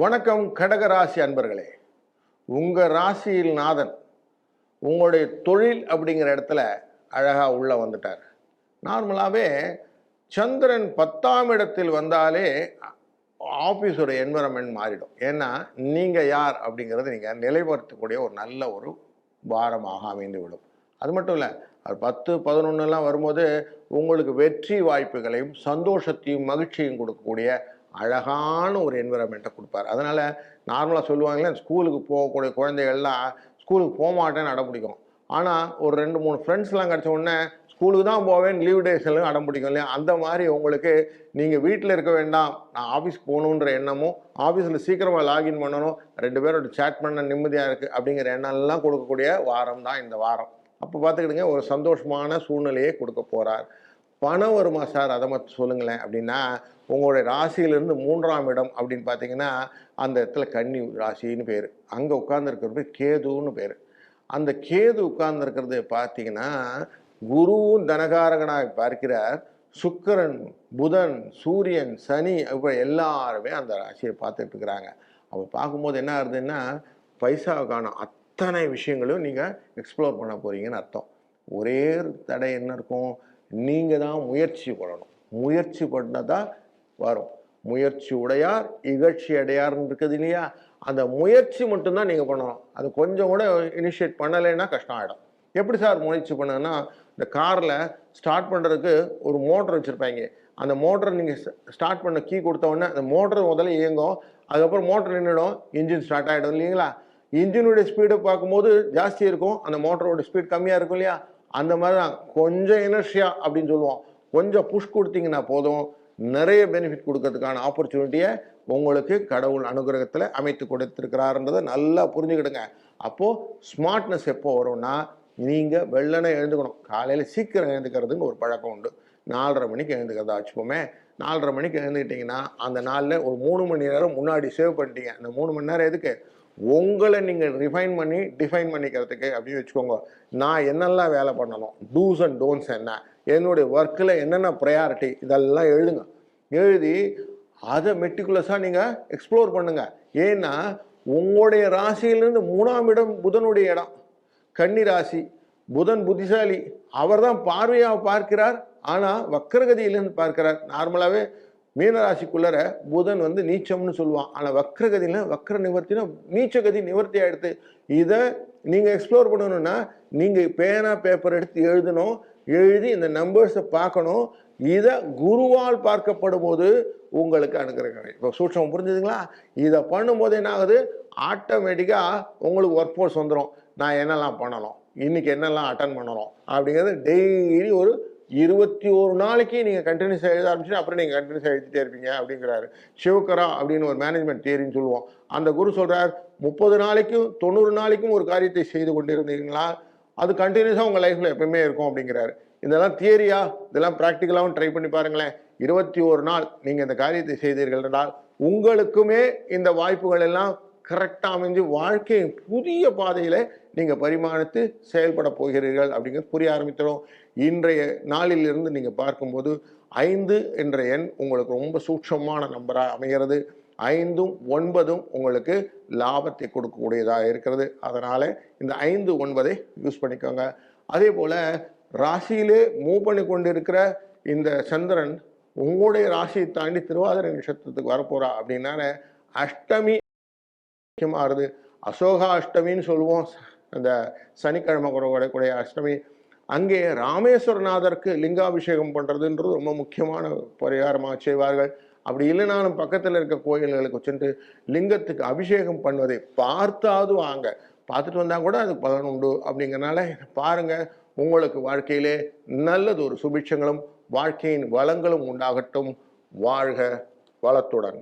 வணக்கம் கடக ராசி அன்பர்களே. உங்கள் ராசியில் நாதன் உங்களுடைய தொழில் அப்படிங்கிற இடத்துல அழகாக உள்ளே வந்துட்டார். நார்மலாகவே சந்திரன் பத்தாம் இடத்தில் வந்தாலே ஆஃபீஸோட என்வரன்மெண்ட் மாறிடும். ஏன்னா நீங்கள் யார் அப்படிங்கிறத நீங்கள் நிலைப்படுத்தக்கூடிய ஒரு நல்ல ஒரு பாரமாக அமைந்து விடும் அது மட்டும் இல்லை அது பத்து பதினொன்றுலாம் வரும்போது உங்களுக்கு வெற்றி வாய்ப்புகளையும் சந்தோஷத்தையும் மகிழ்ச்சியும் கொடுக்கக்கூடிய அழகான ஒரு என்விரான்மெண்ட்டை கொடுப்பார். அதனால் நார்மலாக சொல்லுவாங்களே ஸ்கூலுக்கு போகக்கூடிய குழந்தைகள்லாம் ஸ்கூலுக்கு போக மாட்டேன்னு அடம் பிடிக்கும். ஆனால் ஒரு ரெண்டு மூணு ஃப்ரெண்ட்ஸ்லாம் கிடச்ச உடனே ஸ்கூலுக்கு தான் போவேன் லீவ் டேஸ்லாம் அடம் பிடிக்கும் இல்லையா? அந்த மாதிரி உங்களுக்கு நீங்கள் வீட்டில் இருக்க வேண்டாம் நான் ஆஃபீஸ் போகணுன்ற எண்ணமும் ஆஃபீஸில் சீக்கிரமாக லாகின் பண்ணணும் ரெண்டு பேரோட சேட் பண்ண நிம்மதியாக இருக்குது அப்படிங்கிற எண்ணம்லாம் கொடுக்கக்கூடிய வாரம் தான் இந்த வாரம். அப்போ பார்த்துக்கிடுங்க ஒரு சந்தோஷமான சூழ்நிலையை கொடுக்க போகிறார் பணம் வருமா சார்? அதை மட்டும் சொல்லுங்களேன். அப்படின்னா உங்களுடைய ராசியிலிருந்து மூன்றாம் இடம் அப்படின்னு பார்த்தீங்கன்னா அந்த இடத்துல கன்னி ராசின்னு பேர். அங்கே உட்கார்ந்துருக்கிறது கேதுன்னு பேர். அந்த கேது உட்கார்ந்துருக்கிறது பார்த்தீங்கன்னா குருவும் தனகாரகனாக பார்க்கிறார். சுக்கரன் புதன் சூரியன் சனி இப்போ எல்லாருமே அந்த ராசியை பார்த்துட்டு இருக்கிறாங்க. அப்போ பார்க்கும்போது என்ன ஆகுதுன்னா பைசாவுக்கான அத்தனை விஷயங்களையும் நீங்கள் எக்ஸ்ப்ளோர் பண்ண போகிறீங்கன்னு அர்த்தம். ஒரே தடை என்ன இருக்கும்? நீங்கள் தான் முயற்சி பண்ணணும். முயற்சி பண்ணால் தான் வரும். முயற்சி உடையார் இகழ்ச்சி அடையார்னு இருக்குது இல்லையா? அந்த முயற்சி மட்டும்தான் நீங்கள் பண்ணணும். அது கொஞ்சம் கூட இனிஷியேட் பண்ணலைன்னா கஷ்டம் ஆகிடும் எப்படி சார் முயற்சி பண்ணுன்னா இந்த காரில் ஸ்டார்ட் பண்ணுறதுக்கு ஒரு மோட்டர் வச்சுருப்பாங்க. அந்த மோட்டர் நீங்கள் ஸ்டார்ட் பண்ண கீ கொடுத்த உடனே அந்த மோட்டர் முதல்ல இயங்கும். அதுக்கப்புறம் மோட்டர் நின்றுடும் இன்ஜின் ஸ்டார்ட் ஆகிடும் இல்லைங்களா? இன்ஜினுடைய ஸ்பீடை பார்க்கும்போது ஜாஸ்தி இருக்கும். அந்த மோட்டரோட ஸ்பீட் கம்மியாக இருக்கும் இல்லையா? அந்த மாதிரி தான். கொஞ்சம் இனர்ஷியா அப்படின்னு சொல்லுவோம். கொஞ்சம் புஷ் கொடுத்தீங்கன்னா போதும். நிறைய பெனிஃபிட் கொடுக்கறதுக்கான ஆப்பர்ச்சுனிட்டியை உங்களுக்கு கடவுள் அனுகிரகத்தில் அமைத்து கொடுத்துருக்கிறாருன்றதை நல்லா புரிஞ்சுக்கிடுங்க. அப்போது ஸ்மார்ட்னஸ் எப்போ வரும்னா நீங்கள் வெள்ளனை எழுந்துக்கணும். காலையில் சீக்கிரம் எழுந்துக்கிறதுங்க ஒரு பழக்கம் உண்டு. நாலரை மணிக்கு எழுந்துக்கிறதா வச்சுப்போமே நாலரை மணிக்கு எழுந்துக்கிட்டிங்கன்னா அந்த நாளில் ஒரு மூணு மணி நேரம் முன்னாடி சேவ் பண்ணிட்டீங்க. அந்த மூணு மணி நேரம் எதுக்கு? உங்களை நீங்கள் ரிஃபைன் பண்ணி டிஃபைன் பண்ணிக்கிறதுக்கு அப்படின்னு வச்சுக்கோங்க. நான் என்னெல்லாம் வேலை பண்ணணும்? டூஸ் அண்ட் டோன்ஸ் என்ன? என்னுடைய ஒர்க்கில் என்னென்ன ப்ரையாரிட்டி இதெல்லாம் எழுதுங்க. எழுதி அதை மெட்டிகுலஸாக நீங்கள் எக்ஸ்ப்ளோர் பண்ணுங்கள் ஏன்னா உங்களுடைய ராசியிலேருந்து மூணாம் இடம் புதனுடைய இடம். கன்னி ராசி புதன் புத்திசாலி. அவர் தான் பார்வையாக பார்க்கிறார் ஆனால் வக்கரகதியிலேருந்து பார்க்கிறார். நார்மலாகவே மீனராசிக்குள்ளர புதன் வந்து நீச்சம்னு சொல்லுவான். ஆனால் வக்ரகதியில் வக்ர நிவர்த்தினா நீச்சகதி நிவர்த்தி ஆகிடுது இதை நீங்கள் எக்ஸ்ப்ளோர் பண்ணணும்னா நீங்கள் பேனா பேப்பர் எடுத்து எழுதணும். எழுதி இந்த நம்பர்ஸை பார்க்கணும். இதை குருவால் பார்க்கப்படும் போது உங்களுக்கு அனுகிரகம் இப்போ சூட்சம் புரிஞ்சுதுங்களா? இதை பண்ணும்போது என்ன ஆகுது ஆட்டோமேட்டிக்காக உங்களுக்கு ஒர்க் ஃபோர்ஸ் வந்துடும் நான் என்னெல்லாம் பண்ணணும்? இன்றைக்கி என்னெல்லாம் அட்டன் பண்ணணும்? அப்படிங்கிறது டெய்லி ஒரு இருபத்தி ஒரு நாளைக்கு நீங்கள் கண்டினியூஸ் எழுத ஆரம்பிச்சுன்னா அப்புறம் நீங்கள் கண்டினியூஸ் எழுதிட்டே இருப்பீங்க அப்படிங்கிறாரு. சிவகரா அப்படின்னு ஒரு மேனேஜ்மெண்ட் தியரின்னு சொல்லுவோம். அந்த குரு சொல்கிறார் முப்பது நாளைக்கும் தொண்ணூறு நாளைக்கும் ஒரு காரியத்தை செய்து கொண்டிருந்தீங்களா அது கண்டினியூஸாக உங்கள் லைஃப்பில் எப்பவுமே இருக்கும் அப்படிங்கிறாரு. இதெல்லாம் தியரியா இதெல்லாம் ப்ராக்டிக்கலாகவும் ட்ரை பண்ணி பாருங்களேன். இருபத்தி ஒரு நாள் நீங்கள் இந்த காரியத்தை செய்தீர்கள் என்றால் உங்களுக்குமே இந்த வாய்ப்புகள் எல்லாம் கரெக்டாக அமைஞ்சு வாழ்க்கையை புதிய பாதையில் நீங்கள் பரிமாணித்து செயல்பட போகிறீர்கள் அப்படிங்கிறது புரிய ஆரம்பித்திடும் இன்றைய நாளிலிருந்து நீங்கள் பார்க்கும்போது ஐந்து என்ற எண் உங்களுக்கு ரொம்ப சூட்சமான நம்பராக அமைகிறது. ஐந்தும் ஒன்பதும் உங்களுக்கு லாபத்தை கொடுக்கக்கூடியதாக இருக்கிறது. அதனால் இந்த ஐந்து ஒன்பதை யூஸ் பண்ணிக்கோங்க. அதே போல் ராசியிலே மூவ் பண்ணி கொண்டு இருக்கிற இந்த சந்திரன் உங்களுடைய ராசியை தாண்டி திருவாதிரை நட்சத்திரத்துக்கு வரப்போகிறா அப்படின்னா அஷ்டமி முக்கியமாகுது அசோகா அஷ்டமின்னு சொல்லுவோம். அந்த சனிக்கிழமை கூடக்கூடிய அஷ்டமி. அங்கே ராமேஸ்வரநாதருக்கு லிங்காபிஷேகம் பண்ணுறதுன்றது ரொம்ப முக்கியமான பரிகாரமாக செய்வார்கள். அப்படி இல்லைனாலும் பக்கத்தில் இருக்க கோயில்களுக்கு சென்று லிங்கத்துக்கு அபிஷேகம் பண்ணுவதை பார்த்தாவது வாங்க. பார்த்துட்டு வந்தால் கூட அதுக்கு பலன் உண்டு அப்படிங்கிறனால பாருங்கள் உங்களுக்கு வாழ்க்கையிலே நல்லது ஒரு சுபிட்சங்களும் வாழ்க்கையின் வளங்களும் உண்டாகட்டும். வாழ்க வளத்துடன்.